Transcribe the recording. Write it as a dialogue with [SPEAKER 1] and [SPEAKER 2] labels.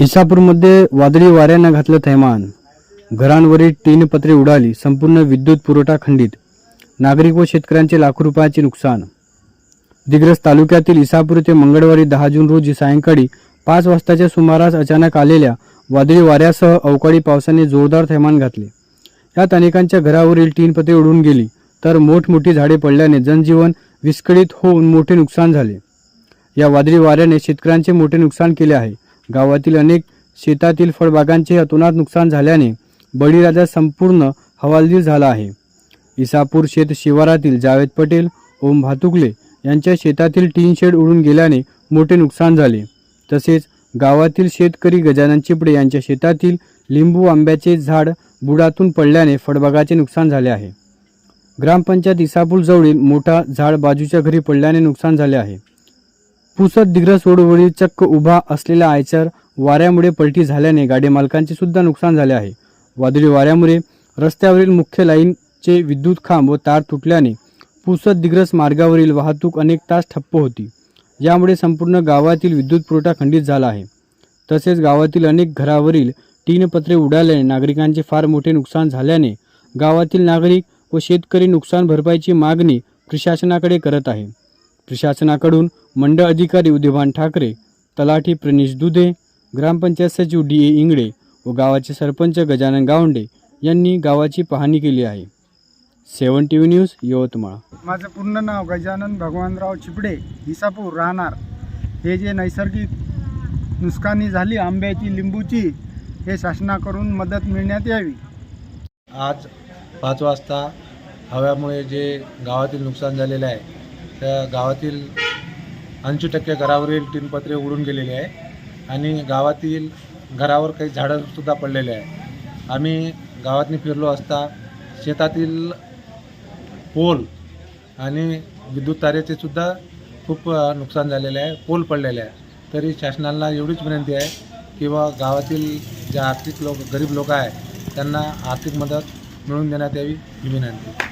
[SPEAKER 1] इसापूरमध्ये वादळी वाऱ्यानं घातलं थैमान. घरांवरील टीन पत्रे उडाली संपूर्ण विद्युत पुरवठा खंडित. नागरिक व शेतकऱ्यांचे लाखो रुपयाचे नुकसान. दिग्रस तालुक्यातील इसापूर ते मंगळवारी दहा जून रोजी सायंकाळी पाच वाजताच्या सुमारास अचानक आलेल्या वादळी वाऱ्यासह अवकाळी पावसाने जोरदार थैमान घातले. यात अनेकांच्या घरावरील टीन उडून गेली तर मोठमोठी झाडे पडल्याने जनजीवन विस्कळीत होऊन मोठे नुकसान झाले. या वादळी वाऱ्याने शेतकऱ्यांचे मोठे नुकसान केले आहे. गावातील अनेक शेतातील फळबागांचे अतोनात नुकसान झाल्याने बळीराजा संपूर्ण हवालदिल झाला आहे. इसापूर शेत शिवारातील जावेद पटेल ओम भातुकले यांच्या शेतातील टीन शेड उडून गेल्याने मोठे नुकसान झाले. तसेच गावातील शेतकरी गजानन चिपडे यांच्या शेतातील लिंबू आंब्याचे झाड बुडातून पडल्याने फळबागाचे नुकसान झाले आहे. ग्रामपंचायत इसापूर जवळील मोठा झाड बाजूच्या घरी पडल्याने नुकसान झाले आहे. पुसत दिग्रस रोडवरील चक्क उभा असलेला आयचर वाऱ्यामुळे पलटी झाल्याने गाडी मालकांचे सुद्धा नुकसान झाले आहे. वादळी वाऱ्यामुळे रस्त्यावरील मुख्य लाईनचे विद्युत खांब व तार तुटल्याने पुसद दिग्रस मार्गावरील वाहतूक अनेक तास ठप्प होती. यामुळे संपूर्ण गावातील विद्युत पुरवठा खंडित झाला आहे. तसेच गावातील अनेक घरावरील टीन पत्रे उडाल्याने नागरिकांचे फार मोठे नुकसान झाल्याने गावातील नागरिक व शेतकरी नुकसान भरपाईची मागणी प्रशासनाकडे करत आहे. प्रशासनाकडून मंडळ अधिकारी उदयभान ठाकरे तलाठी प्रणीश दुधे ग्रामपंचायत सचिव डी ए इंगळे व गावाचे सरपंच गजानन गावंडे यांनी गावाची पाहणी केली आहे. Seven T V news Yavatmal.
[SPEAKER 2] माझं पूर्ण नाव गजानन भगवानराव चिपडे इसापूर राहणार. हे जे नैसर्गिक नुकसानी झाली आंब्याची लिंबूची हे शासनाकडून मदत मिळण्यात यावी.
[SPEAKER 3] आज पाच वाजता हव्यामुळे जे गावातील नुकसान झालेलं आहे त्या गावातील ऐंशी टक्के घरावरील टीनपत्रे उडून गेलेले आहे आणि गावातील घरावर काही झाडंसुद्धा पडलेले आहे. आम्ही गावातनी फिरलो असता शेतातील पोल आणि विद्युत तारेचे सुद्धा खूप नुकसान झालेले आहे. पोल पडलेले आहे. तरी शासनाला एवढीच विनंती आहे किंवा गावातील जे आर्थिक लोक गरीब लोक आहे त्यांना आर्थिक मदत मिळवून देण्यात यावी ही विनंती.